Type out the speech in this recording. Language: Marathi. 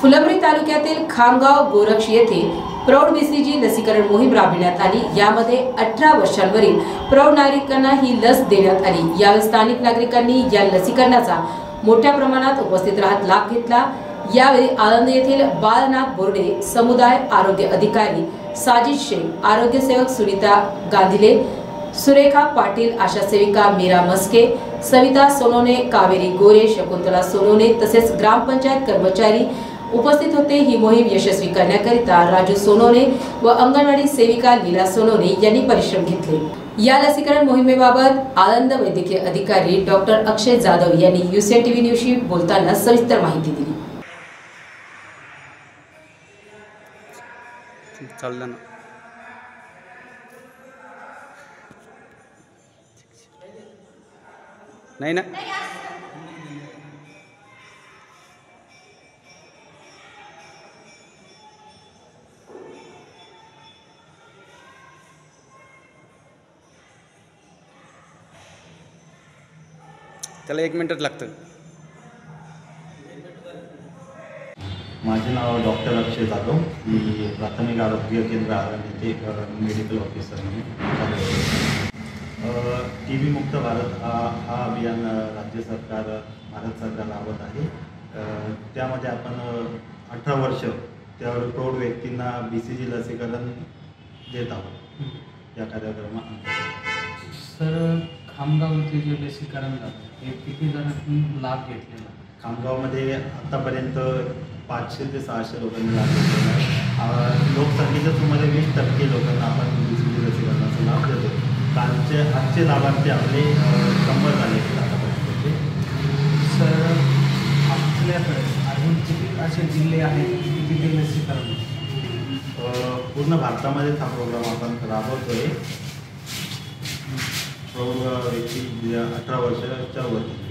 फुलंब्री तालुक्यातील खामगाव गोरक्ष येथे प्रौढ बीसीजी लसीकरण मोहीम राबविण्यात आली. यामध्ये अठरा वर्षांवरील प्रौढ नागरिकांना ही लस देण्यात आली. यावेळी स्थानिक नागरिकांनी या लसीकरणाचा मोठ्या प्रमाणात उपस्थित राहत लाभ घेतला. यावेळी आळंद येथील बाळनाथ बोर्डे समुदाय आरोग्य अधिकारी साजिद शेख आरोग्य सेवक सुनीता गांधिले सुरेखा पाटील आशा सेविका मीरा मस्के सविता सोनोने कावेरी गोरे शकुंतला सोनोने तसेच ग्रामपंचायत कर्मचारी उपस्थित होते ही मोहीम यशस्वी करण्याकरिता राजू सोनोने व अंगणवाडी सेविका लीला सोनोने यांनी परिश्रम घेतले. या लसीकरण मोहिमेबाबत आनंद वैद्यकीय अधिकारी डॉक्टर अक्षय जाधव यांनी युसीएन टीव्ही न्यूजशी बोलताना सविस्तर माहिती दिली. चाललं ना. नाही ना. त्याला एक मिनटच लागतं. माझे नाव डॉक्टर अक्षय जाधव. मी प्राथमिक आरोग्य केंद्र आरण येथे मेडिकल ऑफिसर म्हणून टी बी मुक्त भारत हा हा अभियान राज्य सरकार भारत सरकार राबवत आहे. त्यामध्ये आपण अठरा वर्ष त्यावर प्रौढ व्यक्तींना बी सी जी लसीकरण देत आहोत. या कार्यक्रमाअंतर्गत सर खामगाव येथे जे लसीकरण झालं हे किती जणांनी लाभ घेतलेला? खामगावमध्ये आत्तापर्यंत पाचशे ते सहाशे लोकांनी लाभ घेतलेला आहे. लोकसंख्येच्या सुमारे वीस टक्के लोकांना आपण बीसीजी लसीकरणाचा लाभ देतो कालचे आजचे लाभार्थी आपले शंभर झाले आतापर्यंतचे. सर आपल्याकडे अजून किती असे जिल्हे आहेत की तिथे लसीकरण पूर्ण भारतामध्येच हा प्रोग्राम आपण राबवतोय. प्रौढ व्यक्ती जे अठरा वर्षाच्या वरती